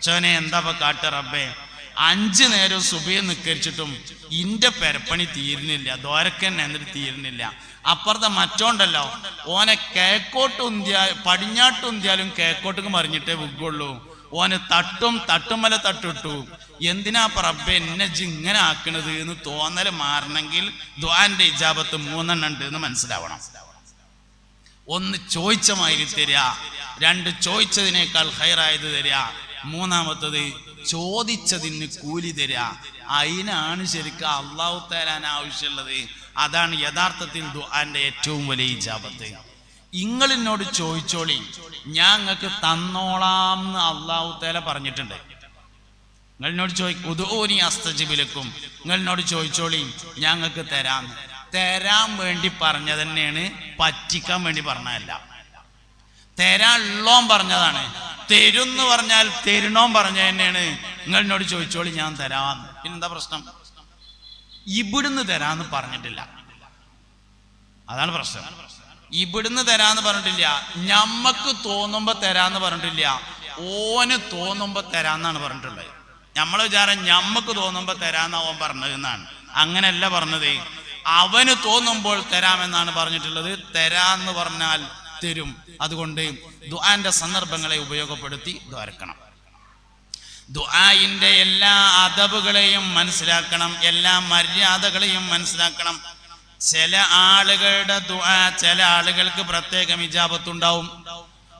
പഠിച്ചവനെ എന്താ കാട്ട് റബ്ബേ? അഞ്ചു നേരം സുബയെ നിക്കരിച്ചിട്ടും ഇന്റെ പെരപ്പണി തീരുന്നില്ല. ദ്വാരക്കന്നെ എന്നിട്ട് തീരുന്നില്ല. അപ്പുറത്തെ മറ്റോണ്ടല്ലോ ഓനെ കേക്കോട്ട് ഉന്തിയാ പടിഞ്ഞാട്ട് ഉന്തിയാലും കേക്കോട്ടും മറിഞ്ഞിട്ടേ വിഗുള്ളൂ ഓന് തട്ടും തട്ടുമല തട്ടിട്ടു. എന്തിനാ പറബ് എന്നെ ഇങ്ങനെ ആക്കണത് എന്ന് തോന്നൽ മാറണമെങ്കിൽ ദ്വാന്റെ ഇജാബത്ത് മൂന്നെണ്ണം ഉണ്ട് എന്ന് മനസ്സിലാവണം. ഒന്ന് ചോദിച്ച മാതിരി തരിക. രണ്ട് ചോദിച്ചതിനേക്കാൾ ഹൈറായത് തരിക. മൂന്നാമത്തത് ചോദിച്ചതിന് കൂലി തരിക അതിനാണ് ശരിക്കും അള്ളാഹു തരാൻ ആവശ്യമുള്ളത്. അതാണ് യഥാർത്ഥത്തിൽ ദുആന്റെ ഏറ്റവും വലിയ ജാപത്ത് ഇങ്ങളിനോട് ചോദിച്ചോളി ഞാൻ നിങ്ങൾക്ക് തന്നോളാം എന്ന് അള്ളാഹു തേല പറഞ്ഞിട്ടുണ്ട്. നിങ്ങളിനോട് ചോദിക്കും ഉദോനി അസ്തജിബിലക്കും. നിങ്ങളിനോട് ചോദിച്ചോളി ഞാൻ നിങ്ങൾക്ക് തരാം തരാൻ വേണ്ടി പറഞ്ഞ തന്നെയാണ് പറ്റിക്കാൻ വേണ്ടി പറഞ്ഞതല്ല. തരാൻ ഉള്ളോം പറഞ്ഞതാണ്. തരുന്ന് പറഞ്ഞാൽ തരുണോൻ പറഞ്ഞ തന്നെയാണ്. നിങ്ങൾ എന്നോട് ചോദിച്ചോളി ഞാൻ തരാന്ന്. പിന്നെന്താ പ്രശ്നം? ഇവിടുന്ന് തരാന്ന് പറഞ്ഞിട്ടില്ല. അതാണ് പ്രശ്നം. ഇവിടുന്ന് തരാന്ന് പറഞ്ഞിട്ടില്ല. ഞമ്മക്ക് തോന്നുമ്പോ തരാന്ന് പറഞ്ഞിട്ടില്ല. ഓന് തോന്നുമ്പോ തരാന്നാണ് പറഞ്ഞിട്ടുള്ളത്. നമ്മളെ വിചാരം ഞമ്മക്ക് തോന്നുമ്പോ തരാന്ന് അവൻ പറഞ്ഞത് എന്നാണ്. അങ്ങനെയല്ല പറഞ്ഞത്. അവന് തോന്നുമ്പോൾ തരാമെന്നാണ് പറഞ്ഞിട്ടുള്ളത്. തരാന്ന് പറഞ്ഞാൽ തരും. അതുകൊണ്ട് ദുആന്റെ സന്ദർഭങ്ങളെ ഉപയോഗപ്പെടുത്തി ദ്വാരക്കണം. ദുആയിന്റെ എല്ലാ അദബുകളെയും മനസ്സിലാക്കണം. എല്ലാ മര്യാദകളെയും മനസ്സിലാക്കണം. ചില ആളുകളുടെ ദുആ ചില ആളുകൾക്ക് പ്രത്യേകം ഇജാബത്തുണ്ടാവും.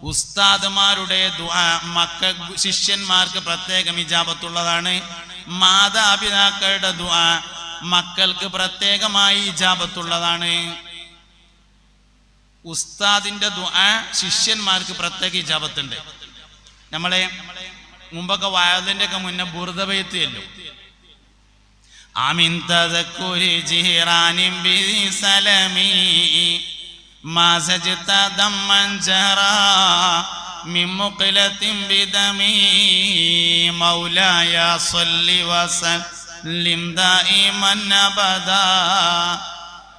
ഉസ്താദ്മാരുടെ ദുആ മക്ക ശിഷ്യന്മാർക്ക് പ്രത്യേകം ഇജാബത്തുള്ളതാണ്. മാതാപിതാക്കളുടെ ദുആ മക്കൾക്ക് പ്രത്യേകമായി ഇജാബത്തുള്ളതാണ്. ഉസ്താദിന്റെ ദുആ ശിഷ്യന്മാർക്ക് പ്രത്യേക ഇജാബത്തുണ്ട് നമ്മളെ മുമ്പൊക്കെ വായതിന്റെ ഒക്കെ മുന്നേ ബുർദബയത്ത് ചെല്ലും ആമിൻ തദക്കുരി ജിഹ്റാനിൻ ബിസലമി ما زجت دما جرى من مقلة بدمي مولاي صل وسلم دائما ابدا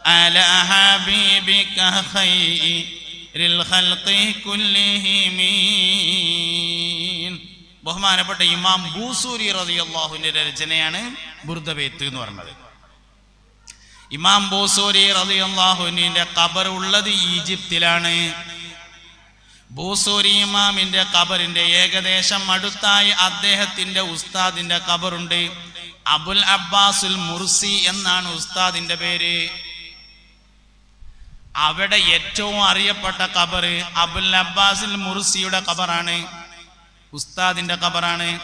على حبيبك خير الخلق كلهم ബഹുമാനപ്പെട്ട ഇമാം ബൂസൂരി റളിയല്ലാഹുവിന്റെ രചനയാണ് ബുർദബേത്ത് എന്ന് പറഞ്ഞത് ഇമാം ബൂസൂരി റളിയല്ലാഹുവിന്റെ ഖബർ ഉള്ളത് ഈജിപ്തിലാണ് ബൂസൂരി ഇമാമിന്റെ ഖബറിന്റെ ഏകദേശം അടുത്തായി അദ്ദേഹത്തിന്റെ ഉസ്താദിന്റെ ഖബറുണ്ട് അബുൽ അബ്ബാസുൽ മുർസി എന്നാണ് ഉസ്താദിന്റെ പേര് അവിടെ ഏറ്റവും അറിയപ്പെട്ട കബറ് അബുൽ അബ്ബാസിൽ മുർസിയുടെ കബറാണ് ഉസ്താദിന്റെ കബറാണ്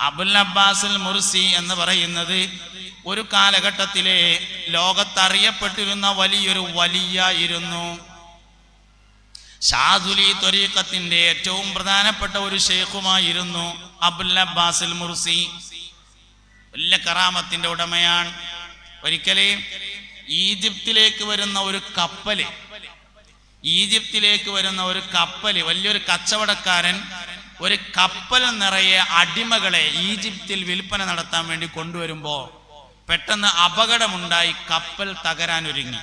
അബുൽ അബ്ബാസിൽ മുർസി എന്ന് പറയുന്നത് ഒരു കാലഘട്ടത്തിലെ ലോകത്തറിയപ്പെട്ടിരുന്ന വലിയൊരു വലിയായിരുന്നു. ഷാദുലി ത്വരീഖത്തിന്റെ ഏറ്റവും പ്രധാനപ്പെട്ട ഒരു ഷെയ്ഖുമായിരുന്നു അബുൽ അബ്ബാസിൽ മുർസി. വലിയ കറാമത്തിന്റെ ഉടമയാണ്. ഒരിക്കലേ ഈജിപ്തിലേക്ക് വരുന്ന ഒരു കപ്പൽ. ഈജിപ്തിലേക്ക് വരുന്ന ഒരു കപ്പൽ. വലിയൊരു കച്ചവടക്കാരൻ ഒരു കപ്പൽ നിറയെ അടിമകളെ ഈജിപ്തിൽ വിൽപ്പന നടത്താൻ വേണ്ടി കൊണ്ടുവരുമ്പോ പെട്ടെന്ന് അപകടമുണ്ടായി കപ്പൽ തകരാൻ ഒരുങ്ങി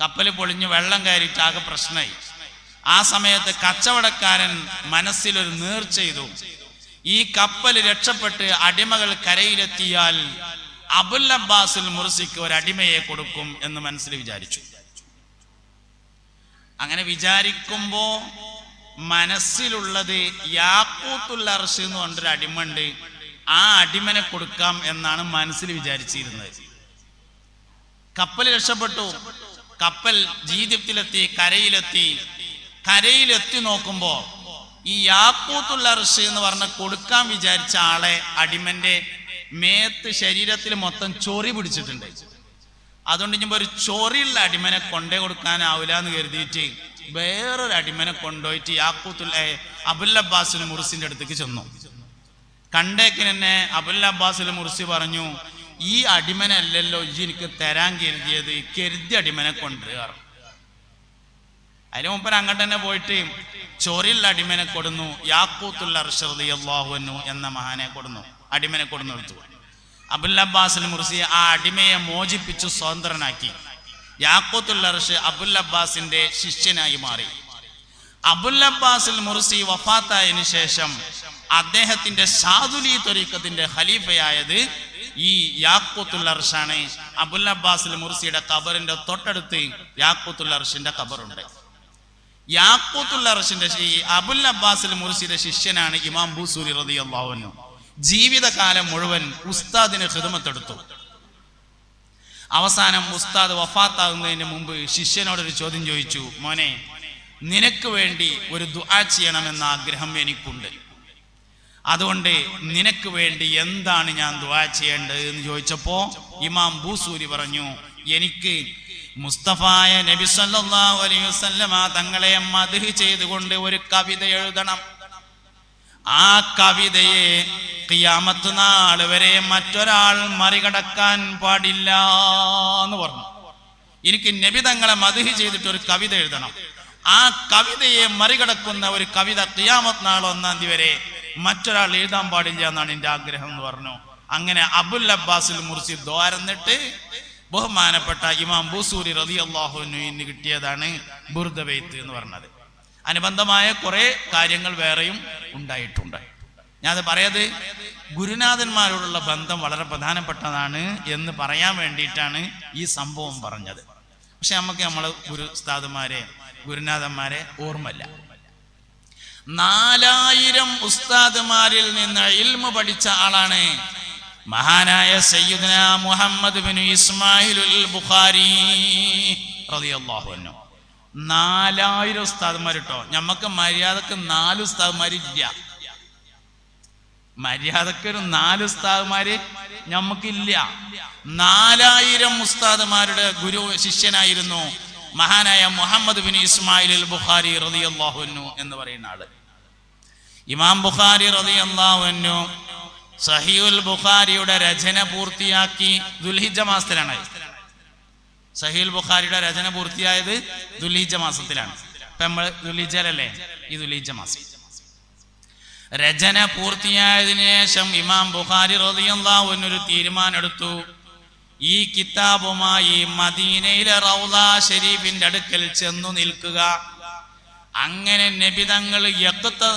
കപ്പൽ പൊളിഞ്ഞ് വെള്ളം കയറിയിട്ട് ആകെ പ്രശ്നമായി. ആ സമയത്ത് കച്ചവടക്കാരൻ മനസ്സിലൊരു നേർ ചെയ്തു. ഈ കപ്പൽ രക്ഷപ്പെട്ട് അടിമകൾ കരയിലെത്തിയാൽ അബുൽ അബ്ബാസുൽ മുർസിക്ക് ഒരു അടിമയെ കൊടുക്കും എന്ന് മനസ്സിൽ വിചാരിച്ചു. അങ്ങനെ വിചാരിക്കുമ്പോ മനസ്സിലുള്ളത് യാക്കൂത്തുൽ അർഷ് എന്ന് പറഞ്ഞൊരു അടിമണ്ട് ആ അടിമനെ കൊടുക്കാം എന്നാണ് മനസ്സിൽ വിചാരിച്ചിരുന്നത്. കപ്പൽ രക്ഷപ്പെട്ടു. കപ്പൽ ജീതിപ്തിലെത്തി കരയിലെത്തി. കരയിലെത്തി നോക്കുമ്പോ ഈ യാക്കൂത്തുൽ അർഷ് എന്ന് പറഞ്ഞ കൊടുക്കാൻ വിചാരിച്ച ആളെ അടിമന്റെ മേത്ത് ശരീരത്തിൽ മൊത്തം ചൊറി പിടിച്ചിട്ടുണ്ട്. അതുകൊണ്ട് ഇനി ഒരു ചൊറിയുള്ള അടിമനെ കൊണ്ടേ കൊടുക്കാനാവില്ല എന്ന് കരുതിയിട്ട് വേറൊരു അടിമനെ കൊണ്ടുപോയിട്ട് യാക്കൂത്തുൽ ഏ, അബുൽ അബ്ബാസുൽ മുർസിന്റെ അടുത്തേക്ക് ചെന്നു. കണ്ടേക്കിന് തന്നെ അബുൽ അബ്ബാസുൽ മുർസി പറഞ്ഞു ഈ അടിമനല്ലല്ലോ ഈ എനിക്ക് തരാൻ കരുതിയത് കരുതി അടിമനെ കൊണ്ടുവരിക അതിന് മുമ്പ് അങ്ങോട്ട് തന്നെ പോയിട്ട് ചൊറിയുള്ള അടിമനെ കൊടുന്നു യാക്കൂത്തുൽ അർഷദി അള്ളാഹുനു എന്ന മഹാനെ കൊടുന്നു. അടിമനെ കൊണ്ടു നിർത്തുക. അബുൽ അബ്ബാസുൽ മുർസി ആ അടിമയെ മോചിപ്പിച്ചു സ്വതന്ത്രനാക്കി. യാക്കൂത്തുൽ അർഷ് അബുൽ അബ്ബാസിന്റെ ശിഷ്യനായി മാറി. അബുൽ അബ്ബാസിൽ മുർസി വഫാത്തായതിനു ശേഷം അദ്ദേഹത്തിന്റെ സാധുലി തൊരീക്കത്തിന്റെ ഖലീഫയായത് ഈ യാക്കൂത്തുൽ അർഷാണ്. അബുൽ അബ്ബാസിൽ മുർസിയുടെ കബറിന്റെ തൊട്ടടുത്ത് യാക്കൂത്തുൽ അർഷിന്റെ കബറുണ്ട് യാക്കൂത്തുൽ അർഷിന്റെ അബുൽ അബ്ബാസിൽ മുർസിയുടെ ശിഷ്യനാണ് ഇമാം ബൂസൂരി റളിയല്ലാഹു അൻഹു. ജീവിതകാലം മുഴുവൻ ഉസ്താദിന് ഹൃദമത്തെടുത്തു അവസാനം ഉസ്താദ് വഫാത്താകുന്നതിന് മുമ്പ് ശിഷ്യനോടൊരു ചോദ്യം ചോദിച്ചു മോനെ നിനക്ക് വേണ്ടി ഒരു ദുആ ചെയ്യണമെന്ന ആഗ്രഹം എനിക്കുണ്ട്. അതുകൊണ്ട് നിനക്ക് വേണ്ടി എന്താണ് ഞാൻ ദുആ ചെയ്യേണ്ടത്? എന്ന് ചോദിച്ചപ്പോ ഇമാം ബൂസൂരി പറഞ്ഞു എനിക്ക് മുസ്തഫായ നബി സല്ലല്ലാഹു അലൈഹി വസല്ലമ തങ്ങളെ മദ്ഹ് ചെയ്തുകൊണ്ട് ഒരു കവിത എഴുതണം. ആ കവിതയെ ഖിയാമത്ത് നാൾ വരെ മറ്റൊരാൾ മറികടക്കാൻ പാടില്ല എന്ന് പറഞ്ഞു. എനിക്ക് നബി തങ്ങളെ മദ്ഹ് ചെയ്തിട്ട് ഒരു കവിത എഴുതണം. ആ കവിതയെ മറികടക്കുന്ന ഒരു കവിത കിയാമത്ത് നാൾ ഒന്നാം തീയതി വരെ മറ്റൊരാൾ എഴുതാൻ പാടില്ല എന്നാണ് എന്റെ ആഗ്രഹം എന്ന് പറഞ്ഞു. അങ്ങനെ അബുൽ അബ്ബാസിൽ മുർസി ദ്വാരന്നിട്ട് ബഹുമാനപ്പെട്ട ഇമാം ബൂസൂരി റതി അള്ളാഹുവിന് കിട്ടിയതാണ് ബുർദബെയ്ത്ത് എന്ന് പറഞ്ഞത്. അനുബന്ധമായ കുറെ കാര്യങ്ങൾ വേറെയും ഉണ്ടായിട്ടുണ്ട്. ഞാനത് പറയത് ഗുരുനാഥന്മാരോടുള്ള ബന്ധം വളരെ പ്രധാനപ്പെട്ടതാണ് എന്ന് പറയാൻ വേണ്ടിയിട്ടാണ് ഈ സംഭവം പറഞ്ഞത്. പക്ഷെ നമുക്ക് നമ്മൾ ഗുരു ഉസ്താദുമാരെ ഗുരുനാഥന്മാരെ ഓർമ്മല്ല നാലായിരം ഉസ്താദുമാരിൽ നിന്ന് ഇൽമ പഠിച്ച ആളാണ് മഹാനായ സയ്യിദ്ന മുഹമ്മദ് ബിൻ ഇസ്മായിലുൽ ബുഖാരി റളിയല്ലാഹു അൻഹു. നാലായിരം ഉസ്താദുമാർ കേട്ടോ ഞമ്മക്ക് മര്യാദയ്ക്ക് നാല് ഉസ്താദ്മാരില്ല. മര്യാദയ്ക്ക് ഒരു നാല് ഉസ്താദ്മാര് നമുക്കില്ല നാലായിരം ഉസ്താദുമാരുടെ ഗുരു ശിഷ്യനായിരുന്നു മഹാനായ മുഹമ്മദ് ബിൻ ഇസ്മായിൽ ബുഖാരി റളിയല്ലാഹു അൻഹു എന്ന് പറയുന്ന ആൾ. ഇമാം ബുഖാരി റളിയല്ലാഹു അൻഹു സഹിയുൽ ബുഖാരിയുടെ രചന പൂർത്തിയാക്കി ദുൽഹിജ മാസത്തിലാണ്. സഹീൽ ബുഖാരിയുടെ രചന പൂർത്തിയായത് ദുൽഹിജ മാസത്തിലാണ്. ഇപ്പൊ നമ്മൾ ദുൽഹിജലല്ലേ ഈ ദുൽഹിജ മാസം. രചന പൂർത്തിയായതിനു ശേഷം ഇമാം ബുഖാരി റളിയല്ലാഹു അൻഹു ഒരു തീരുമാനം എടുത്തു ഈ കിതാബുമായി മദീനയിലെ റൗള ഷരീഫിന്റെ അടുക്കൽ ചെന്നു നിൽക്കുക. അങ്ങനെ നബിതങ്ങൾ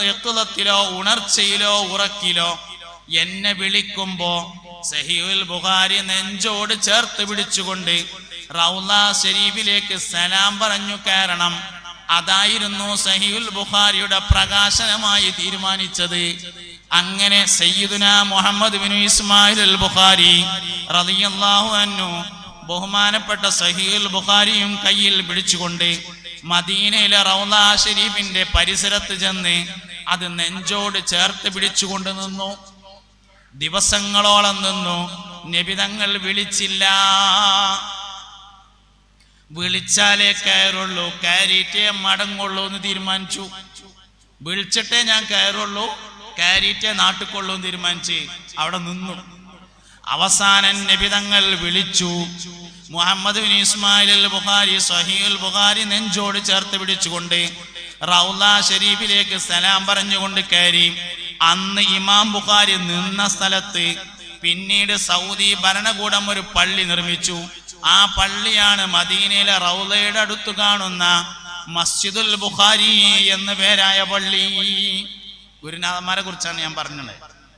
യക്കുതത്തിലോ ഉണർച്ചയിലോ ഉറക്കിലോ എന്നെ വിളിക്കുമ്പോ സഹീഹുൽ ബുഖാരി നെഞ്ചോട് ചേർത്ത് പിടിച്ചുകൊണ്ട് റൗള ഷരീഫിലേക്ക് സലാം പറഞ്ഞു കയറണം. അതായിരുന്നു സഹിയുൽ ബുഖാരിയുടെ പ്രകാശനമായി തീരുമാനിച്ചത്. അങ്ങനെ സയ്യിദുന Muhammad bin Ismail al Bukhari റളിയല്ലാഹു അന്നു ബഹുമാനപ്പെട്ട സഹീൽ ബുഖാരിയും കയ്യിൽ പിടിച്ചുകൊണ്ട് മദീനയിലെ റൗള ഷരീഫിന്റെ പരിസരത്ത് ചെന്ന് അത് നെഞ്ചോട് ചേർത്ത് പിടിച്ചുകൊണ്ട് നിന്നു. ദിവസങ്ങളോളം നിന്നു. നിബിതങ്ങൾ വിളിച്ചില്ല. വിളിച്ചാലേ കയറുള്ളൂ. കയറിയിട്ടേ മടങ്ങുള്ളൂ എന്ന് തീരുമാനിച്ചു. വിളിച്ചിട്ടേ ഞാൻ കയറുള്ളൂ. കയറിയിട്ടേ നാട്ടിക്കൊള്ളൂ എന്ന് തീരുമാനിച്ച് അവിടെ നിന്നു. അവസാനം നബിതങ്ങൾ വിളിച്ചു. മുഹമ്മദ് ബിൻ ഇസ്മായിൽ ബുഖാരി സഹീൽ ബുഖാരി നെഞ്ചോട് ചേർത്ത് പിടിച്ചുകൊണ്ട് റൗല ഷരീഫിലേക്ക് സലാം പറഞ്ഞുകൊണ്ട് കയറി. അന്ന് ഇമാം ബുഖാരി നിന്ന സ്ഥലത്ത് പിന്നീട് സൗദി ഭരണകൂടം ഒരു പള്ളി നിർമ്മിച്ചു. ആ പള്ളിയാണ് മദീനയിലെ റൗലയുടെ അടുത്ത് കാണുന്ന മസ്ജിദുൽ ബുഖാരി എന്ന പേരായ പള്ളി. ഗുരുനാഥന്മാരെ കുറിച്ചാണ് ഞാൻ പറഞ്ഞത്.